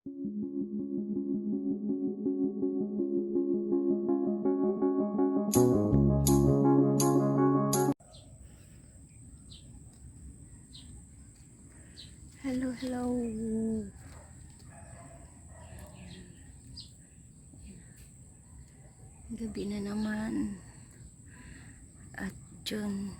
Hello, hello. Gabi na naman. At June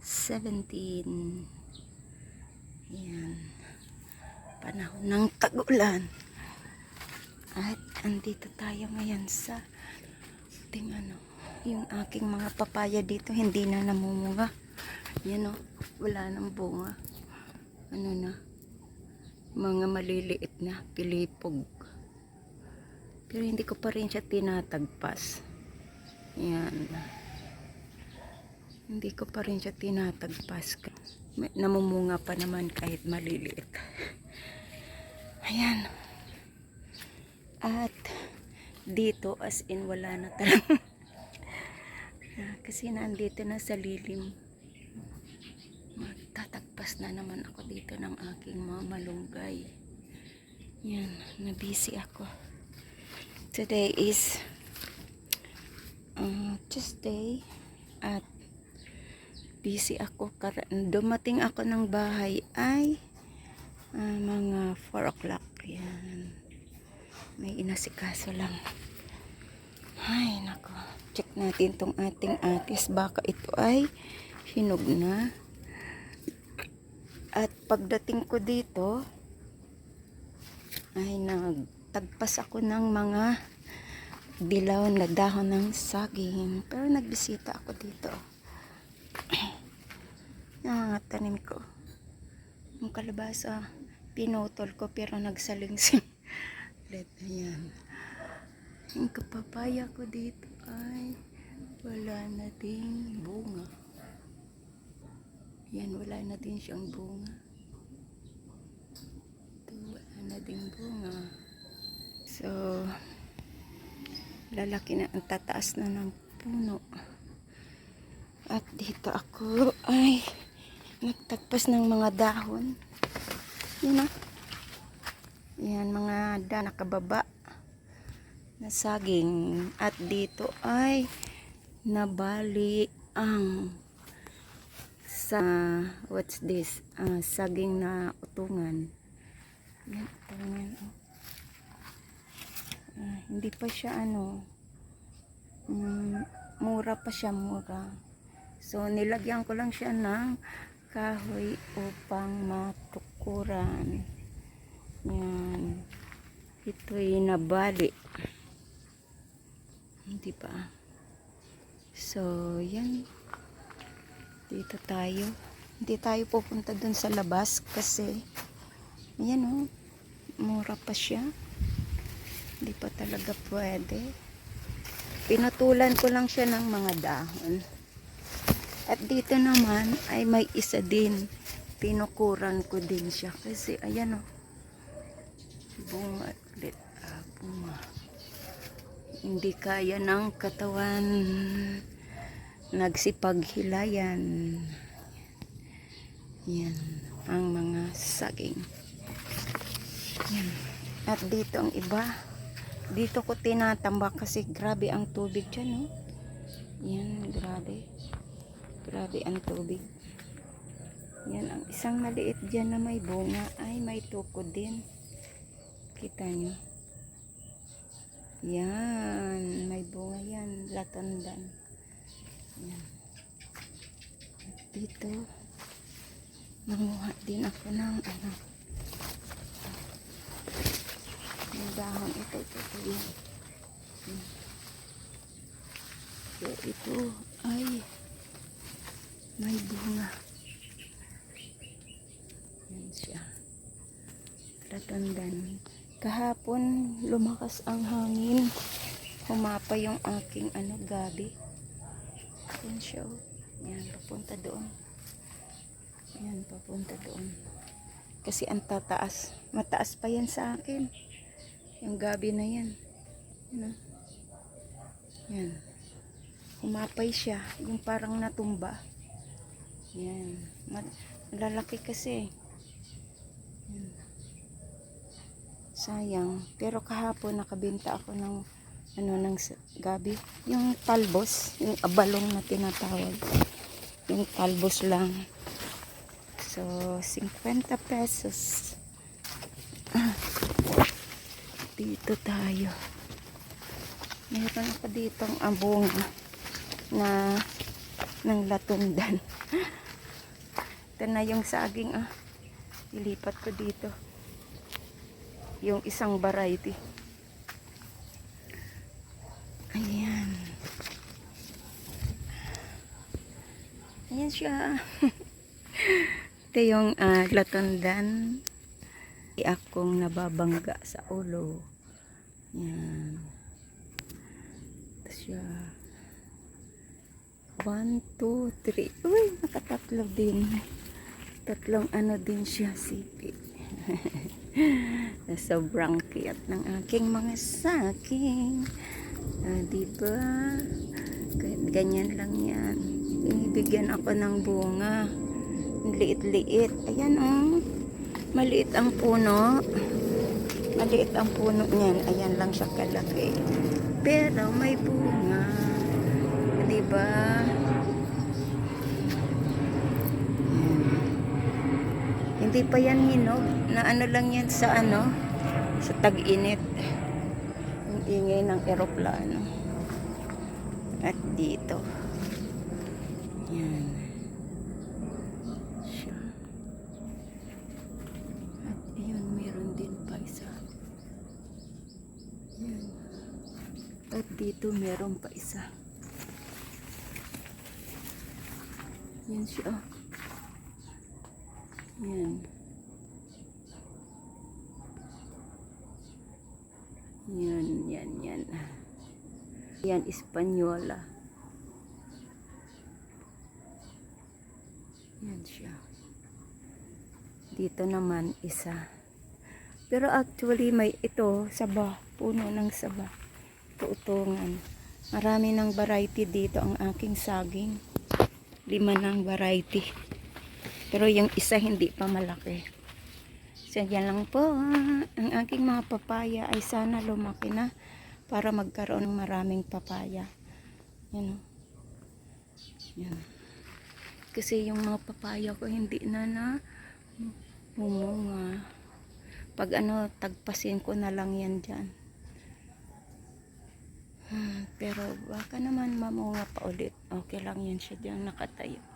17. Yan. Panahon ng tag-ulan. At andito tayo ngayon sa ting ano, yung aking mga papaya dito hindi na namumunga. Yan o, wala nang bunga ano na, mga maliliit na pilipog. Pero hindi ko pa rin siya tinatagpas. Yan. Hindi ko pa rin siya tinatagpas. Namumunga pa naman kahit maliliit. Ayan. At dito as in wala na talaga. Ah, Kasi nandito na sa lilim magtatagpas na naman ako dito ng aking mga malunggay. Yan, nabisi ako. Today is uh, Tuesday at busy ako. Dumating ako ng bahay ay ah, mga 4 o'clock. Yan. May inasikaso lang. Ay, nako. Check natin tong ating atis. Baka ito ay hinog na. At pagdating ko dito, ay nagtagpas ako ng mga dilaw na dahon ng saging. Pero nagbisita ako dito. Yung tanim ko. Yung kalabasa, pinutol ko pero nagsalingsing. Ulit, ayan. Yung kapapaya ko dito ay wala na ding bunga. Yan, wala na din siyang bunga. Ito, wala na ding bunga. So, lalaki na, ang tataas na ng puno. At dito ako ay nagtagpas ng mga dahon. Yan ah. Yan, mga da nakababa na saging. At dito ay nabali ang sa what's this Ah, saging na utungan yan utungan oh. Ah, hindi pa siya ano mm, mura pa siya mura so nilagyan ko lang siya ng kahoy upang matukuran yan ito'y nabali hindi pa so yan dito tayo. Hindi tayo pupunta dun sa labas kasi ayan oh, mura pa siya. Hindi pa talaga pwede. Pinutulan ko lang siya ng mga dahon. At dito naman ay may isa din. Pinukuran ko din siya kasi ayan oh. Bunga ulit. Ah, bunga. Hindi kaya ng katawan nagsipaghilayan. Yan ang mga saging. Yan. At dito ang iba. Dito ko tinatambak kasi grabe ang tubig dyan. No? Yan, grabe. Grabe ang tubig. Yan, ang isang maliit dyan na may bunga ay may tukod din. Kita nyo. Yan, may bunga yan. Latandan. Yan. At dito, nanguha din ako ng ano, ng dahon. Ito, ito, ito. Yan. So, ito ay may bunga. Yan siya. Tatandan. Kahapon, lumakas ang hangin. Humapa yung aking ano, gabi. Yan siya. oh. Yan, papunta doon. Yan, papunta doon. Kasi ang tataas. Mataas pa yan sa akin. Yung gabi na yan. Yan. oh. Yan. Humapay siya. Yung parang natumba. Yan. Ma- Malalaki kasi. Yan. Sayang. Pero kahapon nakabenta ako ng ano ng gabi. Yung talbos, yung abalong na tinatawag. Yung talbos lang. So, 50 pesos. Ah. Dito tayo. Meron ako ditong abong na ng latundan. Ito na yung saging ah. Ilipat ko dito. Yung isang variety. Ayan. Ayan siya. Ito yung ah, latundan. Di akong nababangga sa ulo. Yan. Ito siya. One, two, three. Uy, nakatatlo din. Tatlong ano din siya, sipi. Sobrang cute ng aking mga saking. Ah, diba? Ganyan lang yan. Binibigyan ako ng bunga. Liit-liit. Ayan oh. Maliit ang puno. Maliit ang puno niyan. Ayan lang siya kalaki. Pero may bunga. Diba? Hindi pa yan hinog. Na ano lang yan sa ano? Sa tag-init. Yung ingay ng eroplano. At dito. Yan. At yun, meron din pa isa. Yan. At dito meron pa isa. Yan siya. Yan. Yan, yan, yan. Yan, Espanyola. Yan siya. Dito naman isa. Pero actually may ito, saba, puno ng saba. Tuutungan. Marami ng variety dito ang aking saging. Lima ng variety. Pero yung isa hindi pa malaki. So yan lang po. Ang aking mga papaya ay sana lumaki na para magkaroon ng maraming papaya. Yan o. Yan. Kasi yung mga papaya ko hindi na na mumunga. Pag ano, tagpasin ko na lang yan dyan. Hmm, pero baka naman mamunga pa ulit. Okay lang yan siya dyan nakatayo.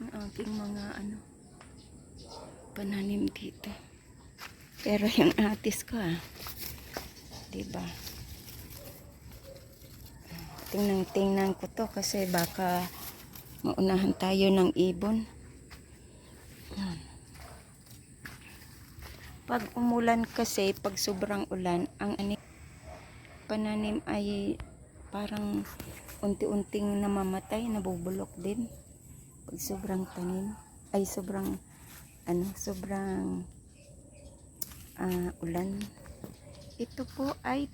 Ang aking mga ano, pananim dito. Pero yung atis ko ah, diba? Tingnan, tingnan ko to kasi baka maunahan tayo ng ibon. Yan. Pag umulan kasi, pag sobrang ulan, ang ani pananim ay parang unti-unting namamatay, nabubulok din. Sobrang tanim, ay sobrang ano, sobrang ah, ulan. Ito po ay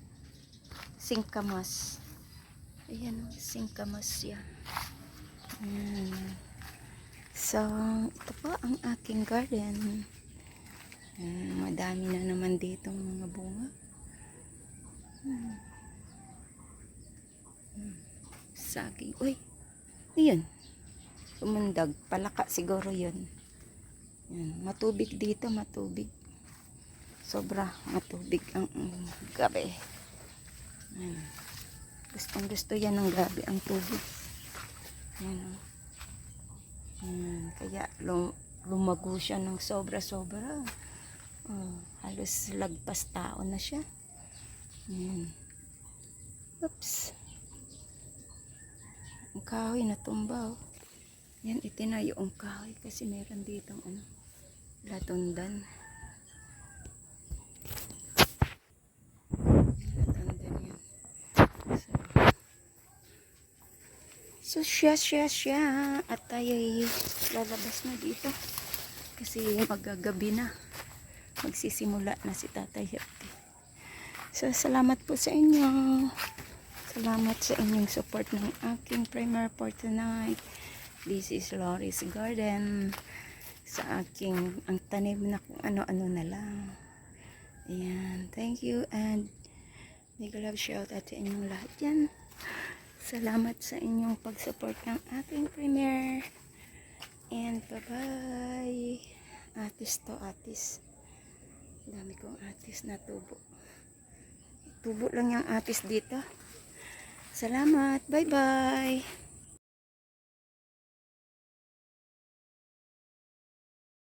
singkamas. Ayan, singkamas siya. Ayan. So, ito po ang aking garden. Ayan, madami na naman dito mga bunga. Hmm. Hmm. Saging. Uy, yun. Tumundag. Palaka siguro yun. Yan. Matubig dito, matubig. Sobra matubig ang ang gabi. Yan. Gustong gusto yan ng gabi ang tubig. Yan. oh. Yan. Kaya lum lumago siya ng sobra-sobra. Oh, halos lagpas tao na siya. Yan. Oops. Ang kahoy natumba. Oh. Yan, itinayo ang kahoy kasi meron ditong ano, latundan. Latundan yan. So, so siya, siya, siya. At tayo lalabas na dito. Kasi magagabi na. Magsisimula na si Tatay Hefty. So, salamat po sa inyo. Salamat sa inyong support ng aking primer for tonight. This is Loris Garden. Sa aking, ang tanim na kung ano-ano na lang. Ayan. Thank you and mega love shout out sa inyong lahat yan. Salamat sa inyong pag-support ng aking premiere. And bye-bye. Atis to atis. Dami kong atis na tubo. Tubo lang yung atis dito. Salamat. Bye-bye.